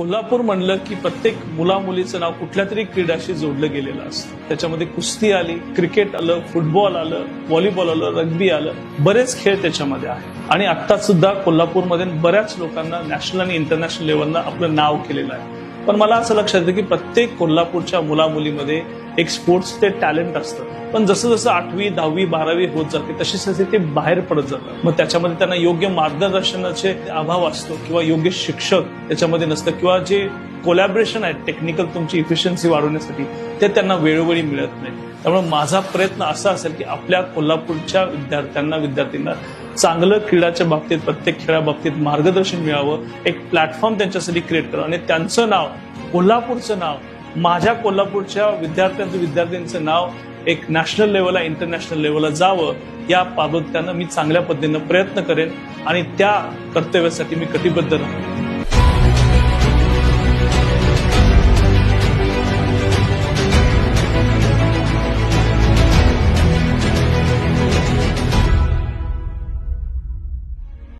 कोल्हापूर म्हणलं की प्रत्येक मुला मुलीचं नाव कुठल्या तरी क्रीडाशी जोडलं गेलेलं असतं. त्याच्यामध्ये कुस्ती आली क्रिकेट आलं फुटबॉल आलं व्हॉलीबॉल आलं रग्बी आलं बरेच खेळ त्याच्यामध्ये आहे आणि आता सुद्धा कोल्हापूरमध्ये बऱ्याच लोकांना नॅशनल आणि इंटरनॅशनल लेवलला आपलं नाव केलेलं आहे. पण मला असं लक्षात येतं की प्रत्येक कोल्हापूरच्या मुला मुलीमध्ये एक स्पोर्ट्स ते टॅलेंट असतं. पण जसं जसं आठवी दहावी बारावी होत जाते तशी तसे ते बाहेर पडत जातात मग त्याच्यामध्ये त्यांना योग्य मार्गदर्शनाचे अभाव असतो किंवा योग्य शिक्षक त्याच्यामध्ये नसतं किंवा जे कोलॅबरेशन आहे टेक्निकल तुमची इफिशियन्सी वाढवण्यासाठी ते त्यांना वेळोवेळी मिळत नाही. त्यामुळे माझा प्रयत्न असा असेल की आपल्या कोल्हापूरच्या विद्यार्थ्यांना विद्यार्थ्यांना चांगलं क्रीडाच्या बाबतीत प्रत्येक खेळाबाबतीत मार्गदर्शन मिळावं एक प्लॅटफॉर्म त्यांच्यासाठी क्रिएट करावं. आणि त्यांचं नाव कोल्हापूरचं नाव माझ्या कोल्हापूरच्या विद्यार्थ्यांचं विद्यार्थ्यांचं नाव एक नॅशनल लेवलला इंटरनॅशनल लेवलला जावं या पादोत्यानं त्यांना मी चांगल्या पद्धतीनं प्रयत्न करेन आणि त्या कर्तव्यासाठी मी कटिबद्ध राहीन